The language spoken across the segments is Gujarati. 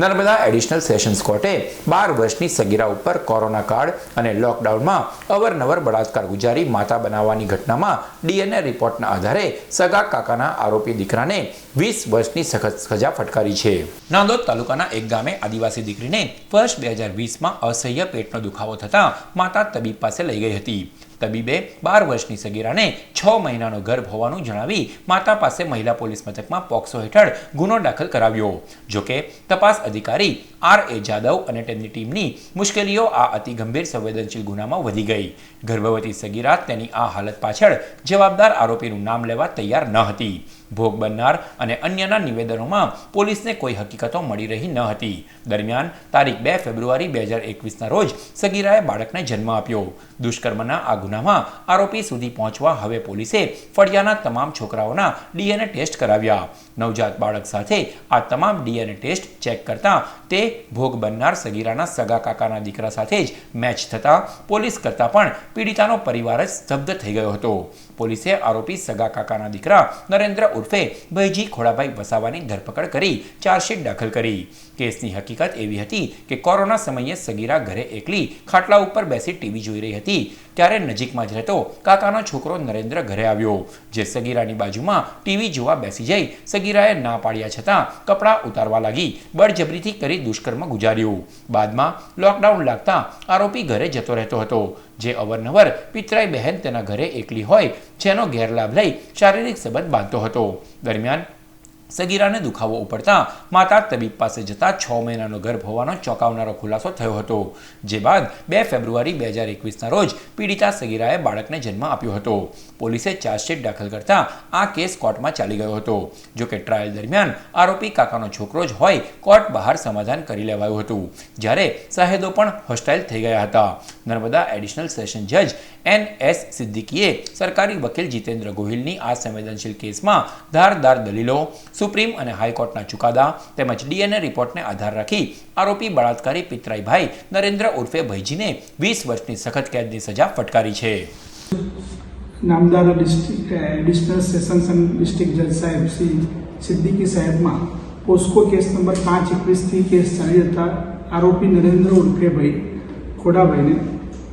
નર્મદા એડિશનલ સેશન્સ કોર્ટે બાર વર્ષની સગીરા ઉપર કોરોના કાળ અને લોકડાઉનમાં અવરનવર બળાત્કાર ગુજારી માતા બનાવવાની ઘટનામાં ડીએનએ રિપોર્ટના આધારે સગા કાકાના આરોપી દીકરાને વીસ વર્ષની સખત સજા ફટકારી છે. નાંદોદ તાલુકાના એક ગામે આદિવાસી દીકરીને વર્ષ બે હજાર વીસમાં અસહ્ય પેટનો દુખાવો થતાં માતા તબીબ પાસે લઈ ગઈ હતી. તબીબે બાર વર્ષની સગીરાને છ મહિનાનો ગર્ભ હોવાનું જણાવી માતા પાસે મહિલા પોલીસ મથકમાં પોક્સો હેઠળ ગુનો દાખલ કરાવ્યો. જોકે તપાસ અધિકારી આર એ જાદવ અને તેમની ટીમની મુશ્કેલીઓ આ અતિ ગંભીર સંવેદનશીલ ગુનામાં વધી ગઈ. ગર્ભવતી સગીરા તેની આ હાલત પાછળ જવાબદાર આરોપીનું નામ લેવા તૈયાર ન હતી. ભોગ બનનાર અને અન્યના નિવેદનોમાં પોલીસને કોઈ હકીકતો મળી રહી ન હતી. દરમિયાન તારીખ બે ફેબ્રુઆરી બે હજાર એકવીસના રોજ સગીરાએ બાળકને જન્મ આપ્યો. દુષ્કર્મના આ ગુનામાં આરોપી સુધી પહોંચવા હવે પોલીસે ફળિયાના તમામ છોકરાઓના ડીએનએ ટેસ્ટ કરાવ્યા. નવજાત બાળક સાથે આ તમામ ડીએનએ ટેસ્ટ ચેક કરતા તે ભોગ બનનાર સગીરાના સગા કાકાના દીકરા સાથે જ મેચ થતા પોલીસ કરતાં પણ પીડિતાનો પરિવાર જ સ્તબ્ધ થઈ ગયો હતો. પોલીસે આરોપી સગા કાકાના દીકરા નરેન્દ્ર ઉર્ફે ભયજી ખોડાભાઈ વસાવાની ધરપકડ કરી ચાર્જશીટ દાખલ કરી. કેસની હકીકત એવી હતી કે કોરોના સમયે સગીરા ઘરે એકલી ખાટલા ઉપર બેસી ટીવી જોઈ રહી હતી. ત્યારે નજીકમાં જ રહેતો કાકાનો છોકરો નરેન્દ્ર ઘરે આવ્યો, જે સગીરાની બાજુમાં ટીવી જોવા બેસી જઈ સગીરાએ ના પાડ્યા છતાં કપડાં ઉતારવા લાગી, બળજબરીથી કરી દુષ્કર્મ ગુજાર્યું. બાદમાં લોકડાઉન લાગતા આરોપી ઘરે જતો રહેતો હતો, જે અવરનવર પિતરાઈ બહેન તેના ઘરે એકલી હોય, જેનો ગેરલાભ લઈ શારીરિક સંબંધ બાંધતો હતો. દરમિયાન સગીરાને દુખાવો ઉપડતા માતા તબીબ પાસે જતા છ મહિનાનો ગર્ભ હોવાનો ચોંકાવનારો ખુલાસો થયો હતો. જે બાદ બે ફેબ્રુઆરી બે હજાર એકવીસના રોજ પીડિતા સગીરાએ બાળકને જન્મ આપ્યો હતો. પોલીસે ચાર્જશીટ દાખલ કરતા આ કેસ કોર્ટમાં ચાલી ગયો હતો. જોકે ટ્રાયલ દરમિયાન આરોપી કાકાનો છોકરો જ હોય કોર્ટ બહાર સમાધાન કરી લેવાયું હતું. જ્યારે સાહેદો પણ હોસ્ટાઇલ થઈ ગયા હતા. નર્મદા એડિશનલ સેશન જજ એન એસ સિદ્દીકીએ સરકારી વકીલ જીતેન્દ્ર ગોહિલની આ સંવેદનશીલ કેસમાં ધારદાર દલીલો સુપ્રીમ અને હાઈકોર્ટના ચુકાદા તેમજ ડીએનએ રિપોર્ટને આધાર રાખી આરોપી બળાત્કારી પિતરાઈભાઈ નરેન્દ્ર ઉર્ફે ભૈજીને વીસ વર્ષની સખત કેદની સજા ફટકારી છે. નામદાર ડિસ્ટ્રિક્ટ એડિશનલ સેશન્સ અને ડિસ્ટ્રિક્ટ જજ સાહેબ શ્રી સિદ્દીકી સાહેબમાં પોસ્કો કેસ નંબર પાંચ એકવીસથી કેસ ચાલી જતા આરોપી નરેન્દ્ર ઉર્ફેભાઈ ખોડાભાઈને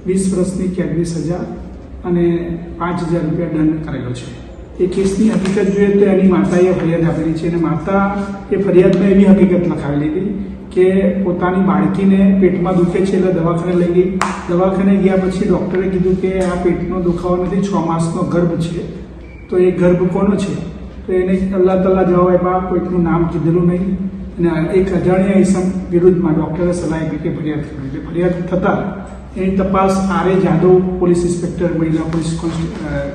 વીસ વર્ષની કેદની સજા અને પાંચ હજાર રૂપિયા દંડ કરેલો છે. એ કેસની હકીકત જોઈએ તો એની માતાએ ફરિયાદ આપેલી છે અને માતા એ ફરિયાદમાં એવી હકીકત લખાવેલી હતી કે પોતાની બાળકીને પેટમાં દુખે છે એટલે દવાખાને લઈ ગઈ. દવાખાને ગયા પછી ડૉક્ટરે કીધું કે આ પેટનો દુખાવો નથી, છ માસનો ગર્ભ છે. તો એ ગર્ભ કોનો છે? તો એને અલ્લાહ તલ્લા જવાબ આપ્યા, કોઈકનું નામ કીધેલું નહીં. અને એક અજાણ્યા ઇસમ વિરુદ્ધમાં ડૉક્ટરે સલાહ આપી કે ફરિયાદ કરો એટલે ફરિયાદ થતાં એની તપાસ આર જાદવ પોલીસ ઇન્સ્પેક્ટર, મહિલા પોલીસ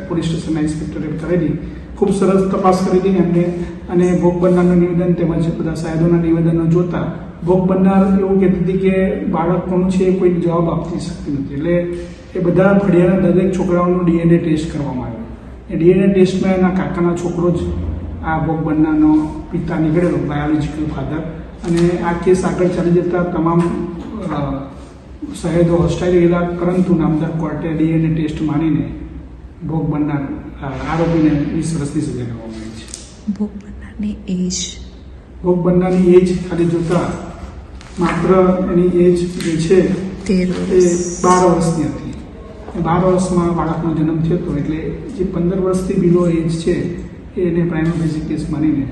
પોલીસ સ્ટેશનના ઇન્સ્પેક્ટરે કરેલી. ખૂબ સરસ તપાસ કરેલી એમને. અને ભોગ બનનારનું નિવેદન તેમજ બધા સાહેબોના નિવેદનો જોતા ભોગ બનનાર એવું કહેતી હતી કે બાળક કોનું છે એ કોઈ જવાબ આપતી શકતી નથી. એટલે એ બધા ફળિયાના દરેક છોકરાઓનું ડીએનએ ટેસ્ટ કરવામાં આવ્યો. એ ડીએનએ ટેસ્ટમાં એના કાકાના છોકરો જ આ ભોગ બનનારનો પિતા નીકળેલો બાયોલોજીકલ ફાધર અને આ કેસ આગળ ચાલી જતા તમામ શહેદો હોસ્ટાઇલ ગયેલા પરંતુ નામદાર કોર્ટે ડીએનએ ટેસ્ટ માનીને ભોગ બનનાર આરોપીને વીસ વર્ષની સજા કરવામાં આવી છે. ભોગ બનનારની એજ. ભોગ બનનારની એજ ખાલી જોતા માત્ર એની એજ જે છે તેર એ બાર વર્ષની હતી. બાર વર્ષમાં બાળકનો જન્મ થયો હતો એટલે જે પંદર વર્ષથી બિલો એજ છે એને પ્રાઇમ બેઝિક કેસ માનીને